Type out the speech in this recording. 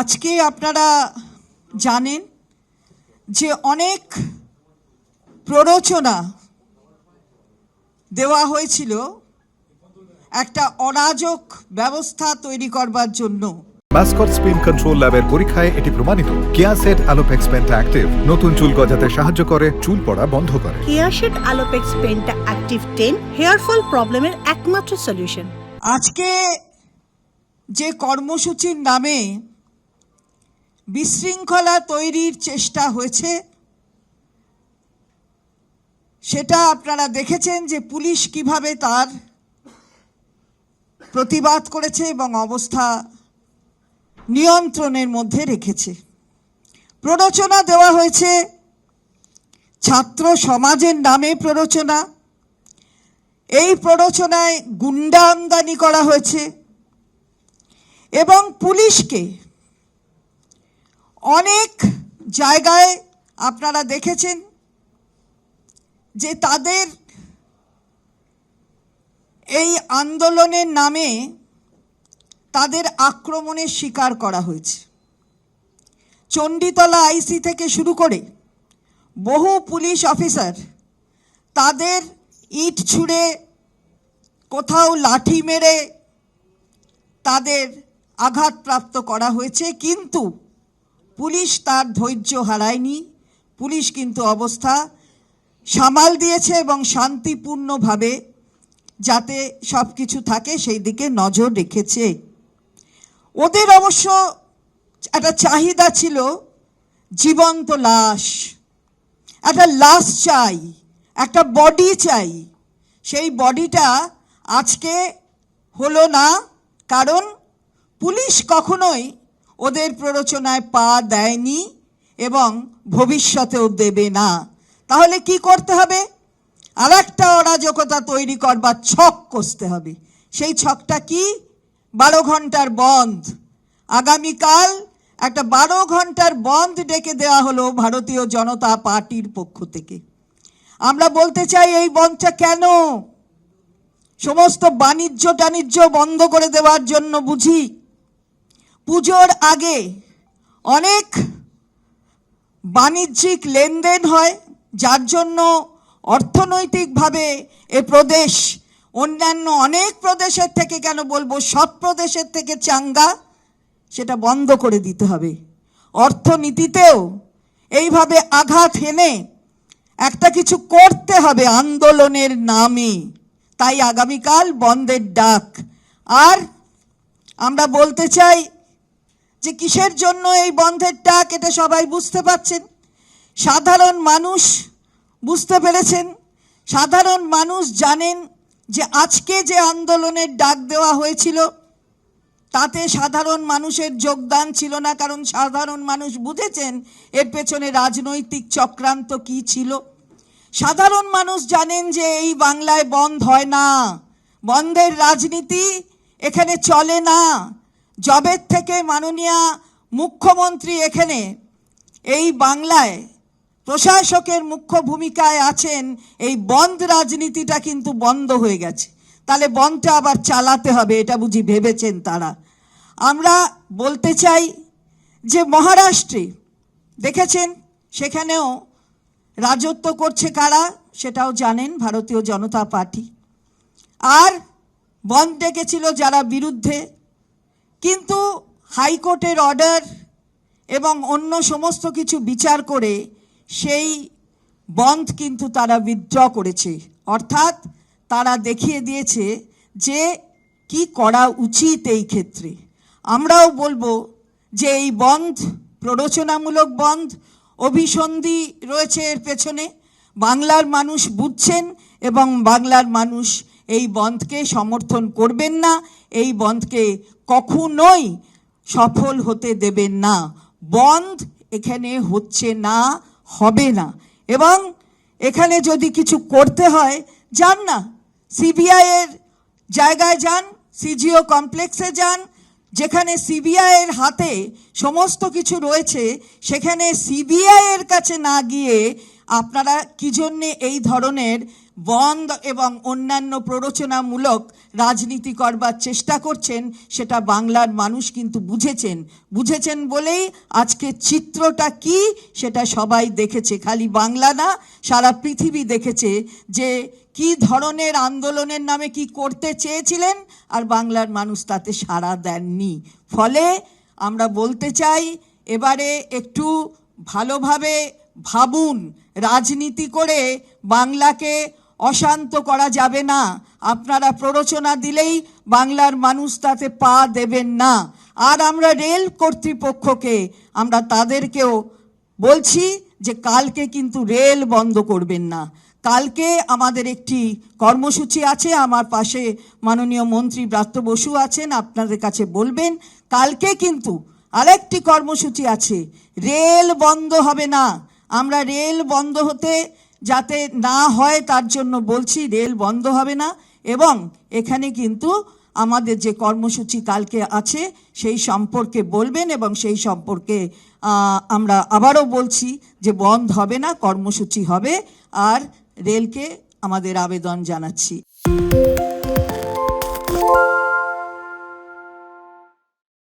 আজকে আপনারা জানেন যে অনেক প্ররোচনা দেওয়া হয়েছিল একটা অরাজক ব্যবস্থা তৈরি করবার জন্য। মাস্কট স্পিন কন্ট্রোল ল্যাবের পরীক্ষায় এটি প্রমাণিত। কেয়াসেট অ্যালোপেক্স পেন্টা অ্যাক্টিভ নতুন চুল গজাতে সাহায্য করে চুল পড়া বন্ধ করে। কেয়াশেড আলোপেক্স পেনটা অ্যাক্টিভ টেন হেয়ার ফল প্রবলেমের একমাত্র সলিউশন আজকে যে কর্মসূচির নামে বিশৃঙ্খলা তৈরির চেষ্টা হয়েছে। সেটা আপনারা দেখেছেন যে পুলিশ কীভাবে তার প্রতিবাদ করেছে এবং অবস্থা নিয়ন্ত্রণের মধ্যে রেখেছে। প্ররোচনা দেওয়া হয়েছে ছাত্র সমাজের নামে প্ররোচনা। এই প্ররোচনায় গুন্ডা আমদানি করা হয়েছে এবং পুলিশকে অনেক জায়গায় আপনারা দেখেছেন যে তাদের এই আন্দোলনের নামে তাদের আক্রমণের শিকার করা হয়েছে। চণ্ডীতলা আইসি থেকে শুরু করে বহু পুলিশ অফিসার তাদের ইট ছুঁড়ে, কোথাও লাঠি মেরে তাদের আঘাতপ্রাপ্ত করা হয়েছে। কিন্তু পুলিশ তার ধৈর্য হারায়নি। পুলিশ কিন্তু অবস্থা সামাল দিয়েছে এবং শান্তিপূর্ণভাবে যাতে সব কিছু থাকে, সেই দিকে নজর রেখেছে। ওদের অবশ্য একটা চাহিদা ছিল জীবন্ত লাশ। একটা লাশ চাই, একটা বডি চাই। সেই বডিটা আজকে হলো না, কারণ পুলিশ কখনোই ওদের প্ররোচনায় পা দেয়নি এবং ভবিষ্যতেও দেবে না। তাহলে কি করতে হবে? আর একটা অরাজকতা তৈরি করবার ছক কষতে হবে। সেই ছকটা কি? বারো ঘণ্টার বন্ধ। আগামীকাল একটা বারো ঘণ্টার বন্ধ ডেকে দেওয়া হলো ভারতীয় জনতা পার্টির পক্ষ থেকে। আমরা বলতে চাই, এই বন্ধটা কেন? সমস্ত বাণিজ্য টাণিজ্য বন্ধ করে দেওয়ার জন্য বুঝি? পুজোর আগে অনেক বাণিজ্যিক লেনদেন হয়, যার জন্য অর্থনৈতিকভাবে এ প্রদেশ, অন্যান্য অনেক প্রদেশের থেকে কেন বলব, সব প্রদেশের থেকে চাঙ্গা, সেটা বন্ধ করে দিতে হবে। অর্থনীতিতেও এইভাবে আঘাত হেনে একটা কিছু করতে হবে আন্দোলনের নামে। তাই আগামীকাল বন্ধের ডাক। আর আমরা বলতে চাই যে কিসের জন্য এই বন্ধের ডাক, এটা সবাই বুঝতে পারছেন। সাধারণ মানুষ বুঝতে পেরেছেন। সাধারণ মানুষ জানেন যে আজকে যে আন্দোলনের ডাক দেওয়া হয়েছিল, তাতে সাধারণ মানুষের যোগদান ছিল না, কারণ সাধারণ মানুষ বুঝেছেন এর পেছনে রাজনৈতিক চক্রান্ত কি ছিল। সাধারণ মানুষ জানেন যে এই বাংলায় বন্ধ হয় না। বন্ধের রাজনীতি এখানে চলে না। জবের থেকে মাননীয়া মুখ্যমন্ত্রী এখানে এই বাংলায় প্রশাসকের মুখ্য ভূমিকায় আছেন, এই বন্ধ রাজনীতিটা কিন্তু বন্ধ হয়ে গেছে। তাহলে বন্ধটা আবার চালাতে হবে, এটা বুঝি ভেবেছেন তারা। আমরা বলতে চাই যে মহারাষ্ট্রে, দেখেছেন? সেখানেও রাজত্ব করছে কারা সেটাও জানেন ভারতীয় জনতা পার্টি। আর বন্ধ ডেকেছিল যারা বিরুদ্ধে কিন্তু হাইকোর্টের অর্ডার এবং অন্য সমস্ত কিছু বিচার করে সেই বন্ধ কিন্তু তারা উইথড্র করেছে। অর্থাৎ তারা দেখিয়ে দিয়েছে যে কি করা উচিত এই ক্ষেত্রে। আমরাও বলব যে এই বন্ধ প্ররোচনামূলক বন্ধ অভিসন্ধি রয়েছে এর পেছনে। বাংলার মানুষ বুঝছেন এবং বাংলার মানুষ এই বন্ধকে সমর্থন করবেন না, এই বন্ধকে কখনোই সফল হতে দেবেন না। বন্ধ এখানে হচ্ছে না, হবে না। এবং এখানে যদি কিছু করতে হয়, যান না। সিবিআইয়ের জায়গায় যান, সিজিও কমপ্লেক্সে যান, যেখানে সিবিআইয়ের হাতে সমস্ত কিছু রয়েছে, সেখানে সিবিআইয়ের কাছে না গিয়ে আপনারা কি জন্যে এই ধরনের বন্ধ এবং অন্যান্য প্ররোচনামূলক রাজনীতি করবার চেষ্টা করছেন, সেটা বাংলার মানুষ কিন্তু বুঝেছেন। বুঝেছেন বলেই আজকে চিত্রটা কি, সেটা সবাই দেখেছে, খালি বাংলা না, সারা পৃথিবী দেখেছে যে কি ধরনের আন্দোলনের নামে কি করতে চেয়েছিলেন, আর বাংলার মানুষ তাতে সাড়া দেননি। ফলে আমরা বলতে চাই, এবারে একটু ভালোভাবে ভাবুন, রাজনীতি করে বাংলাকে অশান্ত করা যাবে না। আপনারা প্ররোচনা দিলেই বাংলার মানুষ তাতে পা দেবেন না। আর আমরা রেল কর্তৃপক্ষকে, আমরা তাদেরকেও বলছি যে কালকে কিন্তু রেল বন্ধ করবেন না। কালকে আমাদের একটি কর্মসূচি আছে, আমার পাশে মাননীয় মন্ত্রী ব্রাত্য বসু আছেন, আপনাদের কাছে বলবেন, কালকে কিন্তু আরেকটি কর্মসূচি আছে। রেল বন্ধ হবে না। আমরা রেল বন্ধ হতে যাতে না হয় তার জন্য বলছি, রেল বন্ধ হবে না এবং এখানে কিন্তু আমাদের যে কর্মসূচি কালকে আছে, সেই সম্পর্কে বলবেন এবং সেই সম্পর্কে আমরা আবারও বলছি যে বন্ধ হবে না, কর্মসূচি হবে আর রেলকে আমাদের আবেদন জানাচ্ছি।